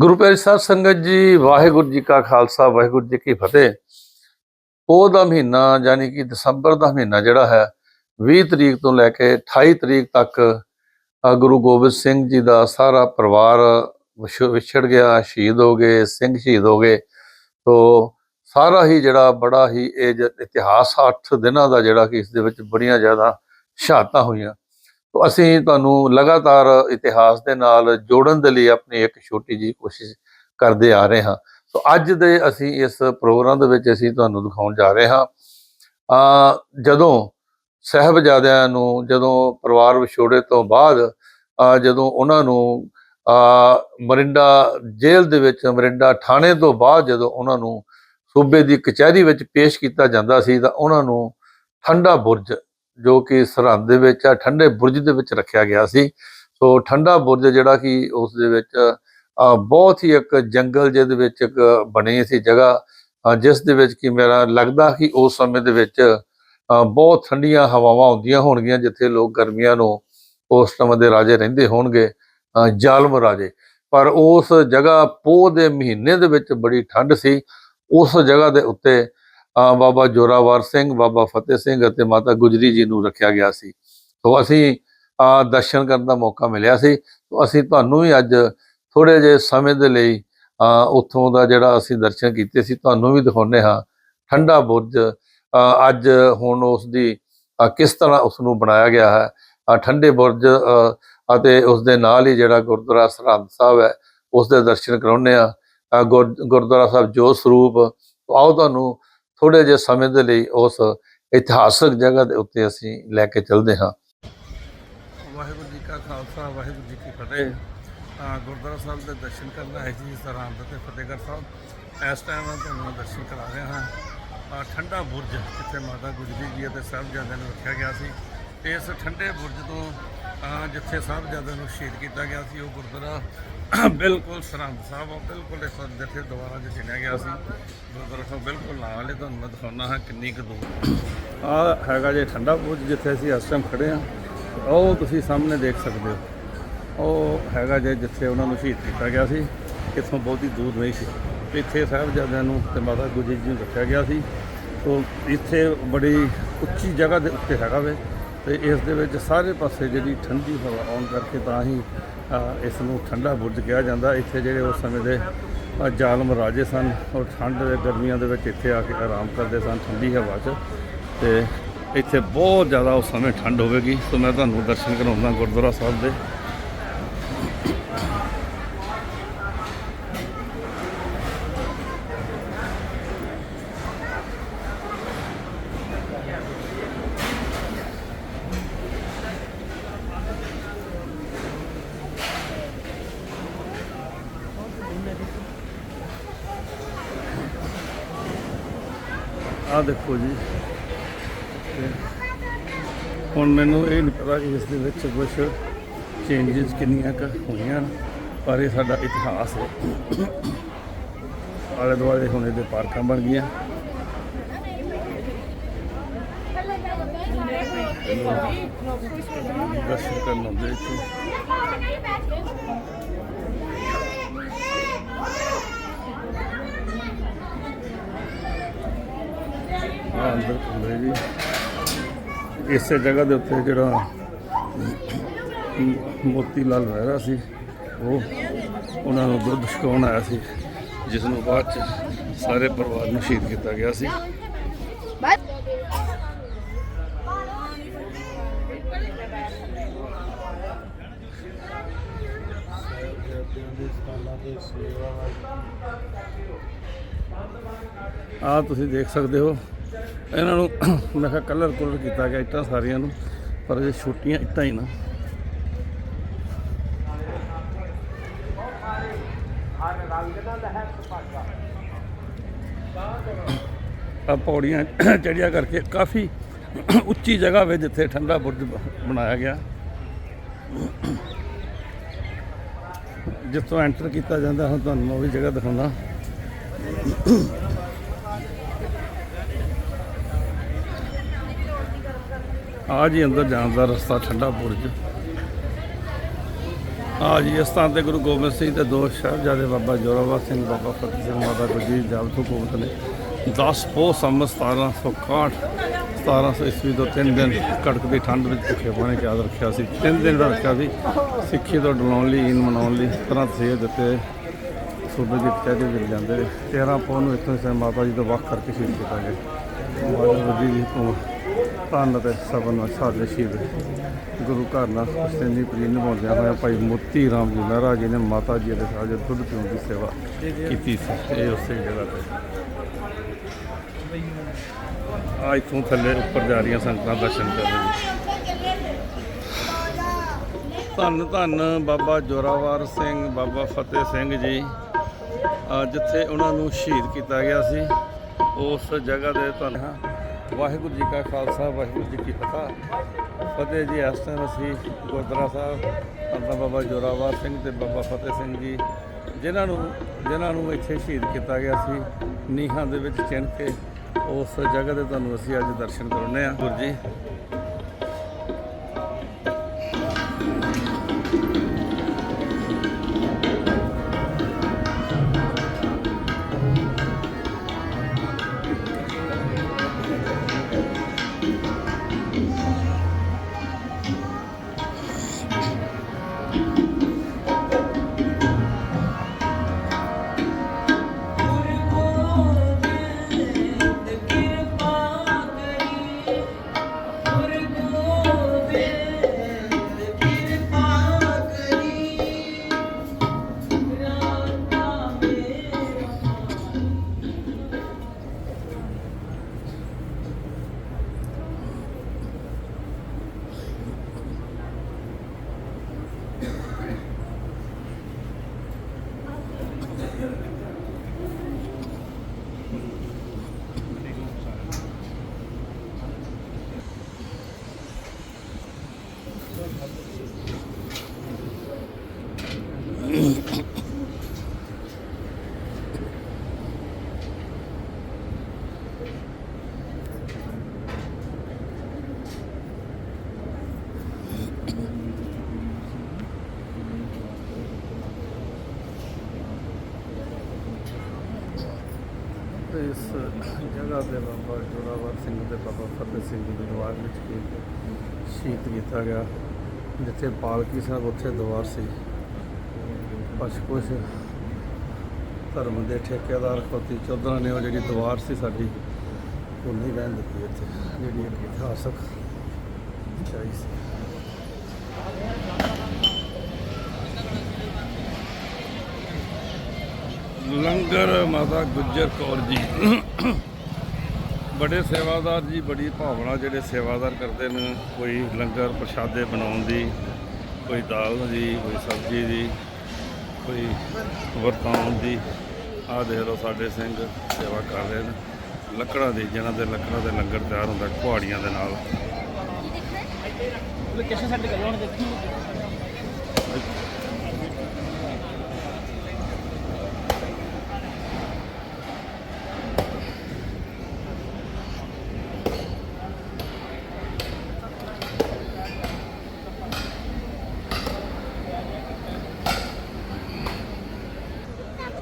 ਗੁਰੂ ਪਿਆਰੀ ਸਾਹਿਬ ਸੰਗਤ ਜੀ, ਵਾਹਿਗੁਰੂ ਜੀ ਕਾ ਖਾਲਸਾ, ਵਾਹਿਗੁਰੂ ਜੀ ਕੀ ਫਤਿਹ। ਪੋਹ ਦਾ ਮਹੀਨਾ ਯਾਨੀ ਕਿ ਦਸੰਬਰ ਦਾ ਮਹੀਨਾ ਜਿਹੜਾ ਹੈ 20 ਤਰੀਕ ਤੋਂ ਲੈ ਕੇ 28 ਤਰੀਕ ਤੱਕ ਗੁਰੂ ਗੋਬਿੰਦ ਸਿੰਘ ਜੀ ਦਾ ਸਾਰਾ ਪਰਿਵਾਰ ਵਿਛ- ਵਿਛੜ ਗਿਆ, ਸ਼ਹੀਦ ਹੋ ਗਏ, ਸਿੰਘ ਸ਼ਹੀਦ ਹੋ ਗਏ। ਤੋ ਸਾਰਾ ਹੀ ਜਿਹੜਾ ਬੜਾ ਹੀ ਇਹ ਜ- ਇਤਿਹਾਸ 8 ਦਿਨਾਂ ਦਾ ਜਿਹੜਾ ਕਿ ਇਸ ਦੇ ਵਿੱਚ ਬੜੀਆਂ ਜ਼ਿਆਦਾ ਸ਼ਹਾਦਤਾਂ ਹੋਈਆਂ। ਤੋ ਅਸੀਂ ਤੁਹਾਨੂੰ ਲਗਾਤਾਰ ਇਤਿਹਾਸ ਦੇ ਨਾਲ ਜੋੜਨ ਦੇ ਲਈ ਆਪਣੀ ਇੱਕ ਛੋਟੀ ਜੀ ਕੋਸ਼ਿਸ਼ ਕਰਦੇ ਆ ਰਹੇ ਹਾਂ। ਸੋ ਅੱਜ ਦੇ ਅਸੀਂ ਇਸ ਪ੍ਰੋਗਰਾਮ ਦੇ ਵਿੱਚ ਅਸੀਂ ਤੁਹਾਨੂੰ ਦਿਖਾਉਣ ਜਾ ਰਹੇ ਹਾਂ। ਆ ਜਦੋਂ ਸਹਿਬਜ਼ਾਦਿਆਂ ਨੂੰ ਜਦੋਂ ਪਰਿਵਾਰ ਵਿਛੋੜੇ ਤੋਂ ਬਾਅਦ ਜਦੋਂ ਉਹਨਾਂ ਨੂੰ ਆ ਮਰਿੰਡਾ ਜੇਲ੍ਹ ਦੇ ਵਿੱਚ, ਮਰਿੰਡਾ ਥਾਣੇ ਤੋਂ ਬਾਅਦ ਜਦੋਂ ਉਹਨਾਂ ਨੂੰ ਸੂਬੇ ਦੀ ਕਚਹਿਰੀ ਵਿੱਚ ਪੇਸ਼ ਕੀਤਾ ਜਾਂਦਾ ਸੀ ਤਾਂ ਉਹਨਾਂ ਨੂੰ ਠੰਡਾ ਬੁਰਜ ਜੋ ਕਿ ਸਰਹੰਦ ਦੇ ਵਿੱਚ ਆ, ਠੰਡੇ ਬੁਰਜ ਦੇ ਵਿੱਚ ਰੱਖਿਆ ਗਿਆ ਸੀ। ਸੋ ਠੰਡਾ ਬੁਰਜ ਜਿਹੜਾ ਕਿ ਉਸ ਦੇ ਵਿੱਚ ਬਹੁਤ ਹੀ ਇੱਕ ਜੰਗਲ ਜਿਹਦੇ ਵਿੱਚ ਇੱਕ ਬਣੀ ਸੀ ਜਗ੍ਹਾ ਜਿਸ ਦੇ ਵਿੱਚ ਕਿ ਮੇਰਾ ਲੱਗਦਾ ਕਿ ਉਸ ਸਮੇਂ ਦੇ ਵਿੱਚ ਬਹੁਤ ਠੰਡੀਆਂ ਹਵਾਵਾਂ ਹੁੰਦੀਆਂ ਹੋਣਗੀਆਂ, ਜਿੱਥੇ ਲੋਕ ਗਰਮੀਆਂ ਨੂੰ ਉਸ ਸਮੇਂ ਦੇ ਰਾਜੇ ਰਹਿੰਦੇ ਹੋਣਗੇ ਜ਼ਾਲਮ ਰਾਜੇ। ਪਰ ਉਸ ਜਗ੍ਹਾ ਪੋਹ ਦੇ ਮਹੀਨੇ ਦੇ ਵਿੱਚ ਬੜੀ ਠੰਡ ਸੀ। ਉਸ ਜਗ੍ਹਾ ਦੇ ਉੱਤੇ ਬਾਬਾ ਜੋਰਾਵਰ ਸਿੰਘ, ਬਾਬਾ ਫਤਿਹ ਸਿੰਘ ਅਤੇ ਮਾਤਾ ਗੁਜਰੀ ਜੀ ਨੂੰ ਰੱਖਿਆ ਗਿਆ ਸੀ। ਸੋ ਅਸੀਂ ਦਰਸ਼ਨ ਕਰਨ ਦਾ ਮੌਕਾ ਮਿਲਿਆ ਸੀ। ਸੋ ਅਸੀਂ ਤੁਹਾਨੂੰ ਵੀ ਅੱਜ ਥੋੜੇ ਜਿਹੇ ਸਮੇਂ ਦੇ ਲਈ ਉੱਥੋਂ ਦਾ ਜਿਹੜਾ ਅਸੀਂ ਦਰਸ਼ਨ ਕੀਤੇ ਸੀ, ਤੁਹਾਨੂੰ ਵੀ ਦਿਖਾਉਂਦੇ ਹਾਂ। ਠੰਡਾ ਬੁਰਜ ਅੱਜ ਹੁਣ ਉਸ ਦੀ ਕਿਸ ਤਰ੍ਹਾਂ ਉਸ ਨੂੰ ਬਣਾਇਆ ਗਿਆ ਹੈ। ਠੰਡੇ ਬੁਰਜ ਅਤੇ ਉਸ ਦੇ ਨਾਲ ਹੀ ਜਿਹੜਾ ਗੁਰਦੁਆਰਾ ਸਰਹੰਦ ਸਾਹਿਬ ਹੈ, ਉਸ ਦੇ ਦਰਸ਼ਨ ਕਰਾਉਂਦੇ ਆ ਗੁਰ- ਗੁਰਦੁਆਰਾ ਸਾਹਿਬ ਜੋਤ ਸਰੂਪ, ਆਓ ਤੁਹਾਨੂੰ ਥੋੜੇ ਜਿਹੇ ਸਮੇਂ ਦੇ ਲਈ ਉਸ ਇਤਿਹਾਸਕ ਜਗ੍ਹਾ ਦੇ ਉੱਤੇ ਅਸੀਂ ਲੈ ਕੇ ਚੱਲਦੇ ਹਾਂ। ਵਾਹਿਗੁਰੂ ਜੀ ਕਾ ਖਾਲਸਾ, ਵਾਹਿਗੁਰੂ ਜੀ ਕੀ ਫਤਿਹ। ਗੁਰਦੁਆਰਾ ਸਾਹਿਬ ਦੇ ਦਰਸ਼ਨ ਕਰਨ ਹੈ ਜੀ ਸਰਹੰਦ ਤੇ ਫਤਿਹਗੜ੍ਹ ਸਾਹਿਬ। ਇਸ ਟਾਈਮ ਮੈਂ ਤੁਹਾਨੂੰ ਦਰਸ਼ਨ ਕਰਾ ਰਿਹਾ ਹਾਂ। ਠੰਡਾ ਬੁਰਜ, ਜਿੱਥੇ ਮਾਤਾ ਗੁਜਰੀ ਜੀ ਅਤੇ ਸਾਹਿਬਜ਼ਾਦਿਆਂ ਨੂੰ ਰੱਖਿਆ ਗਿਆ ਸੀ, ਤੇ ਇਸ ਠੰਡੇ ਬੁਰਜ ਤੋਂ ਜਿੱਥੇ ਸਾਹਿਬਜ਼ਾਦਿਆਂ ਨੂੰ ਸ਼ਹੀਦ ਕੀਤਾ ਗਿਆ ਸੀ, ਉਹ ਗੁਰਦੁਆਰਾ ਬਿਲਕੁਲ ਸਰਹੰਦ ਸਾਹਿਬ ਆ, ਬਿਲਕੁਲ ਇਸ ਜਿੱਥੇ ਦੁਆਰਾ 'ਚ ਚਿਣਿਆ ਗਿਆ ਸੀ, ਗੁਰਦੁਆਰਾ ਸਾਹਿਬ ਬਿਲਕੁਲ ਨਾਲ ਹੀ ਤੁਹਾਨੂੰ ਮੈਂ ਦਿਖਾਉਣਾ ਹਾਂ ਕਿੰਨੀ ਕੁ ਦੂਰ ਆ। ਹੈਗਾ ਜੇ ਠੰਡਾ ਬੁਰਜ ਜਿੱਥੇ ਅਸੀਂ ਇਸ ਟਾਈਮ ਖੜੇ ਆ ਉਹ ਤੁਸੀਂ ਸਾਹਮਣੇ ਦੇਖ ਸਕਦੇ ਹੋ। ਉਹ ਹੈਗਾ ਜੇ ਜਿੱਥੇ ਉਹਨਾਂ ਨੂੰ ਸ਼ਹੀਦ ਕੀਤਾ ਗਿਆ ਸੀ, ਇੱਥੋਂ ਬਹੁਤੀ ਦੂਰ ਨਹੀਂ ਸੀ। ਇੱਥੇ ਸਾਹਿਬਜ਼ਾਦਿਆਂ ਨੂੰ ਤੇ ਮਾਤਾ ਗੁਜਰੀ ਜੀ ਨੂੰ ਰੱਖਿਆ ਗਿਆ ਸੀ। ਤੋਂ ਇੱਥੇ ਬੜੀ ਉੱਚੀ ਜਗ੍ਹਾ ਦੇ ਉੱਤੇ ਹੈਗਾ ਵੇ। ਤੇ ਇਸ ਦੇ ਵਿੱਚ ਸਾਰੇ ਪਾਸੇ ਜਿਹੜੀ ਠੰਡੀ ਹਵਾ ਆਉਣ ਕਰਕੇ ਤਾਂ ਹੀ ਇਸ ਨੂੰ ਠੰਡਾ ਬੁਰਜ ਕਿਹਾ ਜਾਂਦਾ। ਇੱਥੇ ਜਿਹੜੇ ਉਸ ਸਮੇਂ ਦੇ ਜ਼ਾਲਮ ਰਾਜੇ ਸਨ, ਉਹ ਠੰਡ ਦੇ ਗਰਮੀਆਂ ਦੇ ਵਿੱਚ ਇੱਥੇ ਆ ਕੇ ਆਰਾਮ ਕਰਦੇ ਸਨ ਠੰਡੀ ਹਵਾ 'ਚ। ਤੇ ਇੱਥੇ ਬਹੁਤ ਜ਼ਿਆਦਾ ਉਸ ਸਮੇਂ ਠੰਡ ਹੋਵੇਗੀ। ਸੋ ਮੈਂ ਤੁਹਾਨੂੰ ਦਰਸ਼ਨ ਕਰਾਉਂਦਾ ਗੁਰਦੁਆਰਾ ਸਾਹਿਬ ਦੇ। ਆਹ ਦੇਖੋ ਜੀ। ਹੁਣ ਮੈਨੂੰ ਇਹ ਨਹੀਂ ਪਤਾ ਕਿ ਇਸ ਦੇ ਵਿੱਚ ਕੁਝ ਚੇਂਜਸ ਕਿੰਨੀਆਂ ਕੁ ਹੋਈਆਂ ਨੇ, ਪਰ ਇਹ ਸਾਡਾ ਇਤਿਹਾਸ ਹੈ। ਆਲੇ ਦੁਆਲੇ ਹੁਣ ਇਹਦੇ ਪਾਰਕਾਂ ਬਣ ਗਈਆਂ। ਦਰਸ਼ਨ ਕਰਨ ਆਉਂਦੇ ਇੱਥੇ। ਆ ਅੰਦਰ ਖੁੱਲੇ ਜੀ। ਇਸੇ ਜਗ੍ਹਾ ਦੇ ਉੱਤੇ ਜਿਹੜਾ ਮੋਤੀ ਲਾਲ ਮਹਿਰਾ ਸੀ, ਉਹ ਉਹਨਾਂ ਨੂੰ ਦੁੱਧ ਛਕਾਉਣ ਆਇਆ ਸੀ। ਜਿਸ ਨੂੰ ਬਾਅਦ ਚ ਸਾਰੇ ਪਰਿਵਾਰ ਨੂੰ ਸ਼ਹੀਦ ਕੀਤਾ ਗਿਆ ਸੀ। ਆ ਤੁਸੀਂ ਦੇਖ ਸਕਦੇ ਹੋ ਇਹਨਾਂ ਨੂੰ ਮੈਂ ਕਿਹਾ ਕਲਰ ਕਲਰ ਕੀਤਾ ਗਿਆ ਇੱਟਾਂ ਸਾਰੀਆਂ ਨੂੰ, ਪਰ ਇਹ ਛੋਟੀਆਂ ਇੱਟਾਂ ਹੀ ਨਾ। ਆ ਪੌੜੀਆਂ ਚੜਿਆ ਕਰਕੇ ਕਾਫੀ ਉੱਚੀ ਜਗ੍ਹਾ ਵੇ ਜਿੱਥੇ ਠੰਡਾ ਬੁਰਜ ਬਣਾਇਆ ਗਿਆ। ਜਿੱਥੋਂ ਐਂਟਰ ਕੀਤਾ ਜਾਂਦਾ, ਹੁਣ ਤੁਹਾਨੂੰ ਉਹ ਵੀ ਜਗ੍ਹਾ ਦਿਖਾਉਂਦਾ। ਆ ਜੀ ਅੰਦਰ ਜਾਣ ਦਾ ਰਸਤਾ ਠੰਡਾ ਬੁਰਜ ਆ ਜੀ, ਇਸ ਥਾਂ ਤੇ ਗੁਰੂ ਗੋਬਿੰਦ ਸਿੰਘ ਦੇ ਦੋ ਸਾਹਿਬਜ਼ਾਦੇ ਬਾਬਾ ਜੋਰਾਵਰ ਸਿੰਘ, ਬਾਬਾ ਫਤਿਹ ਸਿੰਘ, ਮਾਤਾ ਗੁਰਜੀਤ ਜਾਬ ਤੋਂ ਕੋਟ ਨੇ 10 ਪੋਹ ਸੰਮਤ 1761 1700 ਈਸਵੀ ਤੋਂ ਤਿੰਨ ਦਿਨ ਕੜਕਦੀ ਠੰਡ ਵਿੱਚ ਭੁੱਖੇ ਪਾਣੀ ਯਾਦ ਰੱਖਿਆ ਸੀ। ਤਿੰਨ ਦਿਨ ਦਾ ਰੱਖਿਆ ਸੀ, ਸਿੱਖੀ ਤੋਂ ਡਲਾਉਣ ਲਈ ਈਨ ਮਨਾਉਣ ਲਈ ਤਰ੍ਹਾਂ ਸੇ ਦਿੱਤੇ, ਸੂਬੇ ਦੀ ਕਚਹਿਰੀ ਵਿੱਚ ਜਾਂਦੇ ਨੇ 13 ਪੋਹ ਨੂੰ ਇੱਥੋਂ ਸੇ ਮਾਤਾ ਜੀ ਤੋਂ ਵੱਖ ਕਰਕੇ ਸ਼ਹੀਦ ਕੀਤਾ ਗਿਆ। ਵਾਹਿਗੁਰੂ ਜੀ ਦੀ ਤੋਂ ਧੰਨ ਅਤੇ ਸਭਨ ਨਾਲ ਸਾਡੇ ਸ਼ਹੀਦ ਗੁਰੂ ਘਰ ਨਾਲ ਸਤਿੰਦੀ ਪ੍ਰੀਤ ਨਿਭਾਉਂਦਿਆਂ ਹੋਇਆ ਭਾਈ ਮੋਤੀ ਰਾਮ ਜੀ ਮਹਾਰਾਜ ਜੀ ਨੇ ਮਾਤਾ ਜੀ ਦੇ ਸਾਜ ਦੁੱਧ ਪੀਣ ਦੀ ਸੇਵਾ ਕੀਤੀ ਸੀ। ਇਹ ਉਸੇ ਜਗ੍ਹਾ ਤੇ। ਆ ਇੱਥੋਂ ਥੱਲੇ ਉੱਪਰ ਜਾ ਰਹੀਆਂ ਸੰਗਤਾਂ ਦਰਸ਼ਨ ਕਰਨ ਜੀ ਧੰਨ ਧੰਨ ਬਾਬਾ ਜੋਰਾਵਰ ਸਿੰਘ, ਬਾਬਾ ਫਤਿਹ ਸਿੰਘ ਜੀ। ਜਿੱਥੇ ਉਹਨਾਂ ਨੂੰ ਸ਼ਹੀਦ ਕੀਤਾ ਗਿਆ ਸੀ, ਉਸ ਜਗ੍ਹਾ ਦੇ ਧੰਨ ਵਾਹਿਗੁਰੂ ਜੀ ਕਾ ਖਾਲਸਾ, ਵਾਹਿਗੁਰੂ ਜੀ ਕੀ ਫਤਿਹ। ਫਤਿਹ ਜੀ, ਇਸ ਟਾਈਮ ਅਸੀਂ ਗੁਰਦੁਆਰਾ ਸਾਹਿਬ ਧੰਨ ਬਾਬਾ ਜੋਰਾਵਰ ਸਿੰਘ ਤੇ ਬਾਬਾ ਫਤਿਹ ਸਿੰਘ ਜੀ, ਜਿਨ੍ਹਾਂ ਨੂੰ ਜਿਨ੍ਹਾਂ ਨੂੰ ਇੱਥੇ ਸ਼ਹੀਦ ਕੀਤਾ ਗਿਆ ਸੀ, ਨੀਹਾਂ ਦੇ ਵਿੱਚ ਚਿਣ ਕੇ ਉਸ ਜਗ੍ਹਾ ਤੇ ਤੁਹਾਨੂੰ ਅਸੀਂ ਅੱਜ ਦਰਸ਼ਨ ਕਰਾਉਂਦੇ ਹਾਂ। ਗੁਰੂ ਜੀ ਇਸ ਜਗ੍ਹਾ ਤੇ ਬਾਬਾ ਜੋਰਾਵਰ ਸਿੰਘ ਤੇ ਬਾਬਾ ਫਤਿਹ ਸਿੰਘ ਜੀ ਦੇ ਦਰਬਾਰ ਵਿੱਚ ਕੀ ਸ਼ਹੀਦ ਕੀਤਾ ਗਿਆ, ਜਿੱਥੇ ਪਾਲਕੀ ਸਾਹਿਬ ਉੱਥੇ ਦੀਵਾਰ ਸੀ। ਕੁਛ ਕੁਛ ਧਰਮ ਦੇ ਠੇਕੇਦਾਰ ਖੋਤੀ ਚੌਧਰਾਂ ਨੇ ਉਹ ਜਿਹੜੀ ਦੀਵਾਰ ਸੀ ਸਾਡੀ ਉਹ ਨਹੀਂ ਰਹਿਣ ਦਿੱਤੀ ਇੱਥੇ, ਜਿਹੜੀ ਇੱਕ ਇਤਿਹਾਸਕ ਚਾਹੀ ਸੀ। ਲੰਗਰ ਮਾਤਾ ਗੁੱਜਰ ਕੌਰ ਜੀ। ਬੜੇ ਸੇਵਾਦਾਰ ਜੀ, ਬੜੀ ਭਾਵਨਾ ਜਿਹੜੇ ਸੇਵਾਦਾਰ ਕਰਦੇ ਨੇ। ਕੋਈ ਲੰਗਰ ਪ੍ਰਸ਼ਾਦੇ ਬਣਾਉਣ ਦੀ, ਕੋਈ ਦਾਲ ਦੀ, ਕੋਈ ਸਬਜ਼ੀ ਦੀ, ਕੋਈ ਵਰਤਾਉਣ ਦੀ। ਆ ਦੇਖ ਲਓ ਸਾਡੇ ਸਿੰਘ ਸੇਵਾ ਕਰ ਰਹੇ ਨੇ। ਲੱਕੜਾਂ ਦੀ ਜਿਹਨਾਂ ਦੇ ਲੱਕੜਾਂ ਦੇ ਲੰਗਰ ਤਿਆਰ ਹੁੰਦਾ, ਕੁਹਾੜੀਆਂ ਦੇ ਨਾਲ। ਲੋਕੇਸ਼ਨ ਸੈਂਡ ਕਰ ਲਓ, ਹੁਣ ਦੇਖੀ।